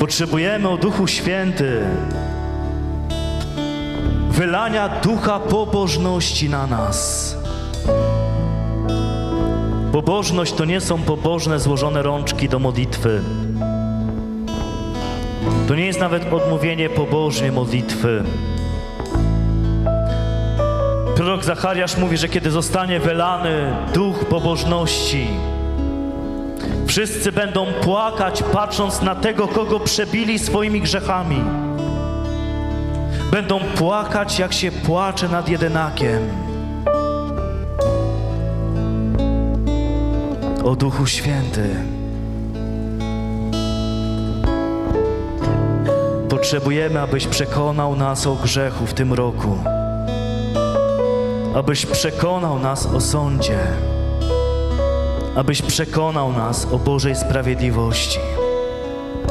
Potrzebujemy o Duchu Święty wylania ducha pobożności na nas. Pobożność to nie są pobożne złożone rączki do modlitwy. To nie jest nawet odmówienie pobożnie modlitwy. Prorok Zachariasz mówi, że kiedy zostanie wylany duch pobożności, wszyscy będą płakać, patrząc na tego, kogo przebili swoimi grzechami. Będą płakać, jak się płacze nad jedynakiem. O Duchu Święty. Potrzebujemy, abyś przekonał nas o grzechu w tym roku. Abyś przekonał nas o sądzie. Abyś przekonał nas o Bożej sprawiedliwości.